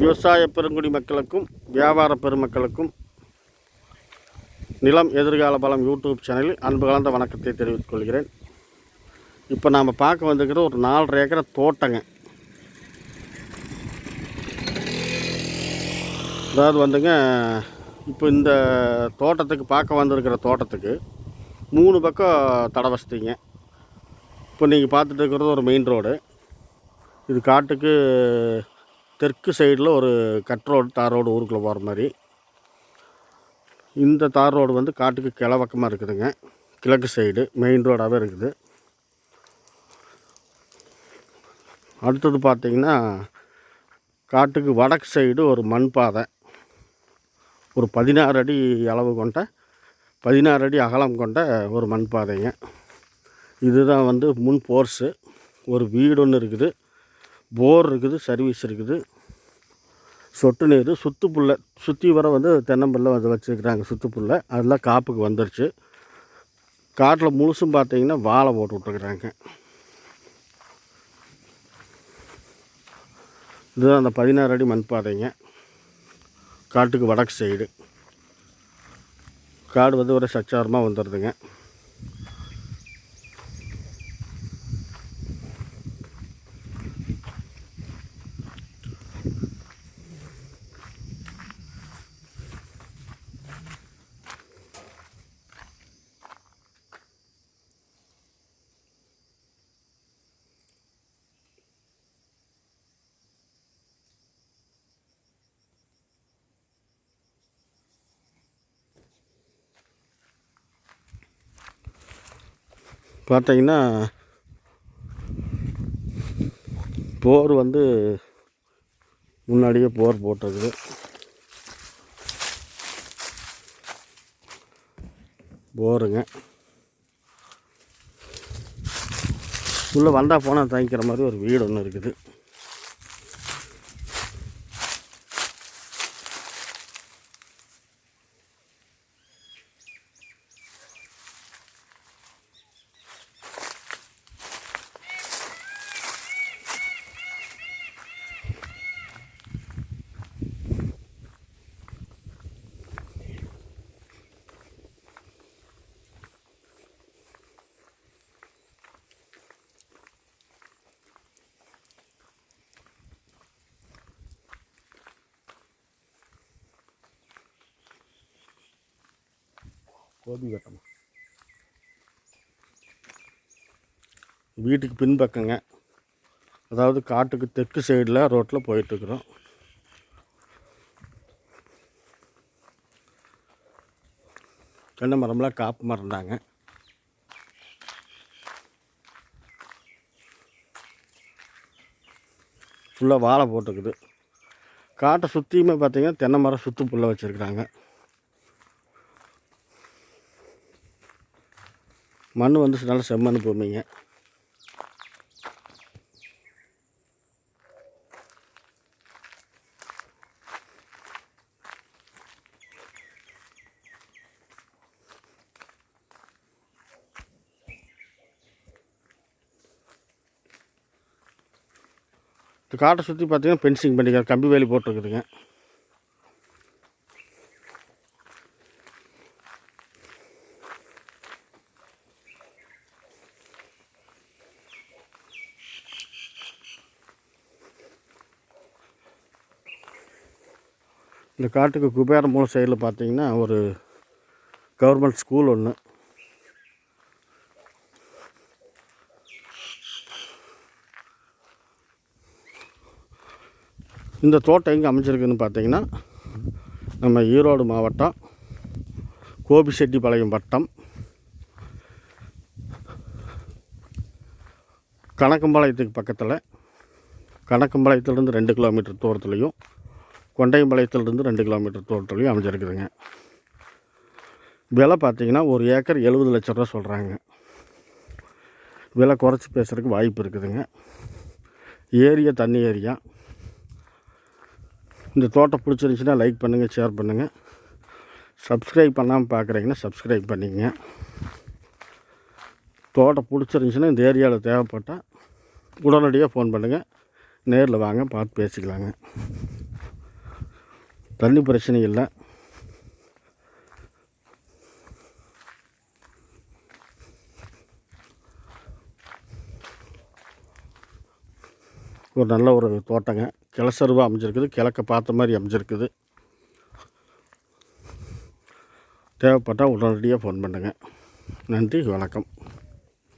விவசாய பெருங்குடி மக்களுக்கும் வியாபார பெருமக்களுக்கும் நிலம் எதிர்கால பலம் யூடியூப் சேனலில் அன்பு கலந்த வணக்கத்தை தெரிவித்துக் கொள்கிறேன். இப்போ நாம் பார்க்க வந்துக்கிற ஒரு நாலரை ஏக்கரை தோட்டங்க. அதாவது வந்துங்க இப்போ இந்த தோட்டத்துக்கு பார்க்க வந்திருக்கிற தோட்டத்துக்கு மூணு பக்கம் தடை வசதிங்க. இப்போ நீங்கள் பார்த்துட்டு இருக்கிறது ஒரு மெயின் ரோடு இது காட்டுக்கு தெற்கு சைடில் ஒரு கட் ரோடு தார் ரோடு ஊருக்குள்ளே போகிற மாதிரி. இந்த தார் ரோடு வந்து காட்டுக்கு கிழவக்கமாக இருக்குதுங்க. கிழக்கு சைடு மெயின் ரோடாகவே இருக்குது. அடுத்தது பார்த்திங்கன்னா காட்டுக்கு வடக்கு சைடு ஒரு மண் பாதை. ஒரு பதினாறு அடி அளவு கொண்ட பதினாறு அடி அகலம் கொண்ட ஒரு மண் பாதைங்க. இதுதான் வந்து முன் போர்ஸு. ஒரு வீடு ஒன்று இருக்குது. போர் இருக்குது சர்வீஸ் இருக்குது. சொட்டு நீர் சுற்றுப்புல்ல சுற்றி வர வந்து தென்னம்பிள்ளை வந்து வச்சுருக்கிறாங்க சுற்றுப்புல்ல அதெல்லாம் காப்புக்கு வந்துருச்சு. காட்டில் முழுசும் பார்த்தீங்கன்னா வாழை போட்டு விட்ருக்குறாங்க இதுதான் அந்த பதினாறு அடி மண் பாதைங்க காட்டுக்கு வடக்கு சைடு காடு வந்து ஒரு சச்சாரமாக வந்துடுதுங்க பார்த்தீங்கன்னா போர் வந்து முன்னாடியே போர் போட்டது போருங்க. உள்ளே வந்தால் போனால் தங்கிக்கிற மாதிரி ஒரு வீடு ஒன்று இருக்குது. கோபி கட்டமா வீட்டுக்கு பின்பக்கங்க. அதாவது காட்டுக்கு தெற்கு சைடில் ரோட்டில் போயிட்டுருக்குறோம். தென்னை மரம்லாம் காப்பு மரம் தாங்க. ஃபுல்லாக வாழை போட்டுக்குது. காட்டை சுற்றியுமே பார்த்திங்கன்னா தென்னை மரம் சுற்று புல்ல வச்சுருக்குறாங்க. மண் வந்து நல்ல செம்மண் பூமிங்க இந்த காட்டை சுற்றி பார்த்தீங்கன்னா பென்சிங் பண்ணிக்கலாம் கம்பி வேலி போட்டிருக்குதுங்க. இந்த காட்டுக்கு குபேர மூல சைடில் பார்த்தீங்கன்னா ஒரு கவர்மெண்ட் ஸ்கூல் ஒன்று இந்த தோட்டம் எங்கே அமைச்சிருக்குன்னு பார்த்தீங்கன்னா நம்ம ஈரோடு மாவட்டம் கோபிச்செட்டிப்பாளையம் வட்டம். கணக்கம்பாளையத்துக்கு பக்கத்தில் கணக்கம்பாளையத்துலேருந்து ரெண்டு கிலோமீட்டர் தூரத்துலேயும் கொண்டையம்பாளையத்துலேருந்து ரெண்டு கிலோமீட்டர் தோட்டத்துலையும் அமைஞ்சிருக்குதுங்க. விலை பார்த்தீங்கன்னா ஒரு ஏக்கர் எழுபது லட்ச ரூபா சொல்கிறாங்க விலை குறைச்சி பேசுகிறதுக்கு வாய்ப்பு இருக்குதுங்க. ஏரியா தண்ணி ஏரியா. இந்த தோட்டம் பிடிச்சிருந்துச்சின்னா லைக் பண்ணுங்கள் ஷேர் பண்ணுங்கள் சப்ஸ்கிரைப் பண்ணாமல் பார்க்குறீங்கன்னா சப்ஸ்கிரைப் பண்ணிக்கங்க. தோட்டம் பிடிச்சிருந்துச்சின்னா இந்த ஏரியாவில் தேவைப்பட்டால் உடனடியாக ஃபோன் பண்ணுங்கள் நேரில் வாங்க பார்த்து பேசிக்கலாங்க. தண்ணி பிரச்சனை இல்லை ஒரு நல்ல ஒரு தோட்டங்க. கிளசருவாக அமைஞ்சிருக்குது. கிழக்க பார்த்த மாதிரி அமைஞ்சிருக்குது. தேவைப்பட்டால் உடனடியாக ஃபோன் பண்ணுங்கள் நன்றி வணக்கம்.